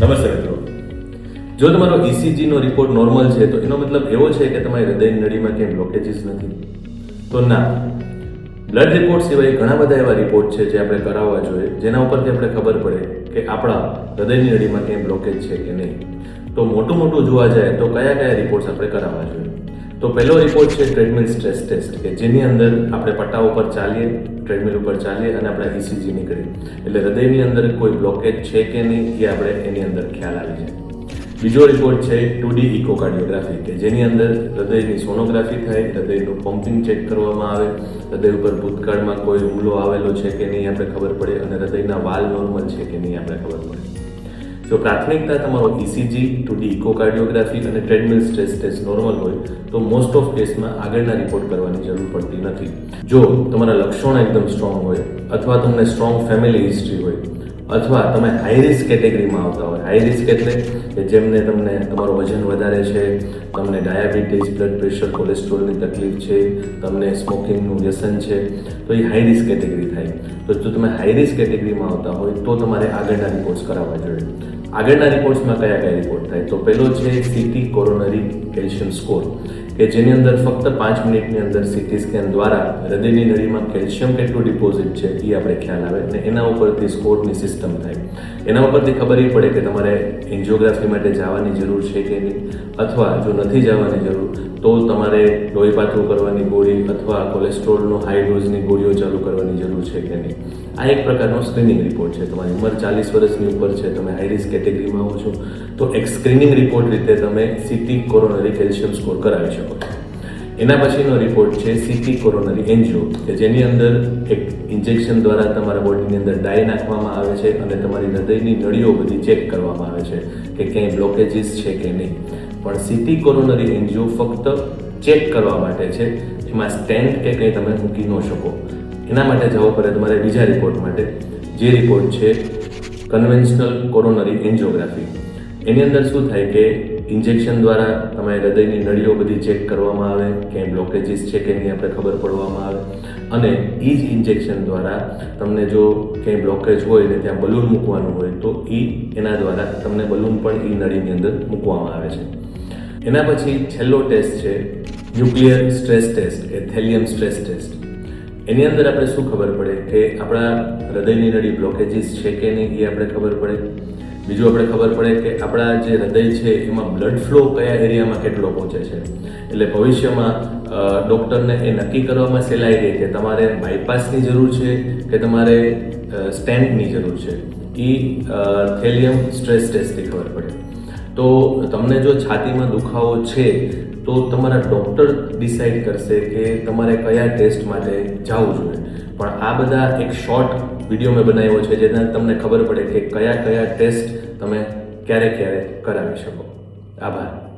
નમસ્તે મિત્રો. જો તમારો ECG નો રિપોર્ટ નોર્મલ છે, તો એનો મતલબ એવો છે કે તમારી હૃદયની નળીમાં ક્યાંય બ્લોકેજીસ નથી. તો ના. બ્લડ રિપોર્ટ સિવાય ઘણા બધા એવા રિપોર્ટ છે જે આપણે કરાવવા જોઈએ, જેના ઉપરથી આપણે ખબર પડે કે આપણા હૃદયની નળીમાં ક્યાંય બ્લોકેજ છે કે નહીં. તો મોટું મોટું જોવા જાય તો કયા કયા રિપોર્ટ્સ આપણે કરાવવા જોઈએ? તો પહેલો રિપોર્ટ છે ટ્રેડમિલ સ્ટ્રેસ ટેસ્ટ કે જેની અંદર આપણે પટ્ટા ઉપર ચાલીએ ટ્રેડમિલ ઉપર ચાલીએ અને આપણે ઇસીજી નીકળીએ એટલે હૃદયની અંદર કોઈ બ્લોકેજ છે કે નહીં એ આપણે એની અંદર ખ્યાલ આવી જાય. બીજો રિપોર્ટ છે ટુ ડી ઇકોકાર્ડિયોગ્રાફી કે જેની અંદર હૃદયની સોનોગ્રાફી થાય, હૃદયનું પમ્પિંગ ચેક કરવામાં આવે, હૃદય ઉપર ભૂતકાળમાં કોઈ હુમલો આવેલો છે કે નહીં, આપણે ખબર પડે, અને હૃદયના વાલ નોર્મલ છે કે નહીં, આપણે ખબર પડે. જો પ્રાથમિકતા તમારો ઇસીજી ટુ ડી ઇકોકાર્ડિયોગ્રાફી અને ટ્રેડમિલ સ્ટ્રેસ ટેસ્ટ નોર્મલ હોય, તો મોસ્ટ ઓફ કેસમાં આગળના રિપોર્ટ કરવાની જરૂર પડતી નથી. જો તમારા લક્ષણો એકદમ સ્ટ્રોંગ હોય, અથવા તમને સ્ટ્રોંગ ફેમિલી હિસ્ટ્રી હોય અથવા તમે હાઈ રિસ્ક કેટેગરીમાં આવતા હોય. હાઈ રિસ્ક એટલે કે જેમને તમને તમારું વજન વધારે છે, તમને ડાયાબિટીસ બ્લડ પ્રેશર કોલેસ્ટ્રોલની તકલીફ છે, તમને સ્મોકિંગનું વ્યસન છે, તો એ હાઈ રિસ્ક કેટેગરી થાય. તો જો તમે હાઈ રિસ્ક કેટેગરીમાં આવતા હોય, તો તમારે આગળના રિપોર્ટ્સ કરાવવા જોઈએ. આગળના રિપોર્ટ્સમાં કયા કયા રિપોર્ટ થાય? તો પહેલો છે સીટી કોરોનરી કેલ્શિયમ સ્કોર કે જેની અંદર ફક્ત પાંચ મિનિટની અંદર સીટી સ્કેન દ્વારા હૃદયની નળીમાં કેલ્શિયમ કેટલું ડિપોઝિટ છે એ આપણે ખ્યાલ આવે અને એના ઉપરથી સ્કોરની સિસ્ટમ થાય. એના ઉપરથી ખબર એ પડે કે તમારે એન્જિયોગ્રાફી માટે જવાની જરૂર છે કે નહીં, અથવા જો નથી જવાની જરૂર, તો તમારે લોહી પાતળું કરવાની ગોળી અથવા કોલેસ્ટ્રોલનો હાઈ ડોઝની ગોળીઓ ચાલુ કરવાની જરૂર છે કે નહીં? આ એક પ્રકારનો સ્ક્રીનિંગ રિપોર્ટ છે. તમારી ઉંમર ચાલીસ વર્ષની ઉપર છે, તમે હાઈ રિસ્ક કેટેગરીમાં આવો છો, તો એક સ્ક્રીનિંગ રિપોર્ટ રીતે તમે સીટી કોરોનરી કેલ્શિયમ સ્કોર કરાવી શકો છો. એના પછીનો રિપોર્ટ છે સીટી કોરોનરી એન્જિયો કે જેની અંદર એક ઇન્જેક્શન દ્વારા તમારા બોડીની અંદર ડાય નાખવામાં આવે છે અને તમારી હૃદયની નળીઓ બધી ચેક કરવામાં આવે છે કે ક્યાંય બ્લોકેજીસ છે કે નહીં. પણ સીટી કોરોનરી એન્જિયો ફક્ત ચેક કરવા માટે છે. એમાં સ્ટેન્ડ કે કંઈ તમે મૂકી ન શકો. એના માટે જવું પડે તમારે બીજા રિપોર્ટ માટે. જે રિપોર્ટ છે કન્વેન્શનલ કોરોનરી એન્જિયોગ્રાફી એની અંદર શું થાય કે ઇન્જેક્શન દ્વારા તમારી હૃદયની નળીઓ બધી ચેક કરવામાં આવે, ક્યાંય બ્લોકેજીસ છે કે નહીં આપણે ખબર પડવામાં આવે. અને એ જ ઇન્જેક્શન દ્વારા તમને જો ક્યાંય બ્લોકેજ હોય ને ત્યાં બલૂન મૂકવાનું હોય, તો એ એના દ્વારા તમને બલૂન પણ એ નળીની અંદર મૂકવામાં આવે છે. એના પછી છેલ્લો ટેસ્ટ છે ન્યુક્લિયર સ્ટ્રેસ ટેસ્ટ કે થેલિયમ સ્ટ્રેસ ટેસ્ટ એની અંદર આપણે શું ખબર પડે કે આપણા હૃદયની નળી બ્લોકેજીસ છે કે નહીં એ આપણે ખબર પડે? બીજું આપણે ખબર પડે કે આપણા જે હૃદય છે એમાં બ્લડ ફ્લો કયા એરિયામાં કેટલો પહોંચે છે? એટલે ભવિષ્યમાં ડૉક્ટરને એ નક્કી કરવામાં સહેલાઈ રહે કે તમારે બાયપાસની જરૂર છે કે તમારે સ્ટેન્ટની જરૂર છે. એ થેલિયમ સ્ટ્રેસ ટેસ્ટથી ખબર પડે. તો તમને જો છાતીમાં દુખાવો છે તો તમારા ડૉક્ટર ડિસાઈડ કરશે કે તમારે કયા ટેસ્ટ માટે જવું જોઈએ. પણ આ બધા એક શોર્ટ વીડિયો મેં બનાવ્યો છે, જેના તમને ખબર પડે કે કયા કયા ટેસ્ટ તમે ક્યારે ક્યારે કરાવી શકો. આભાર.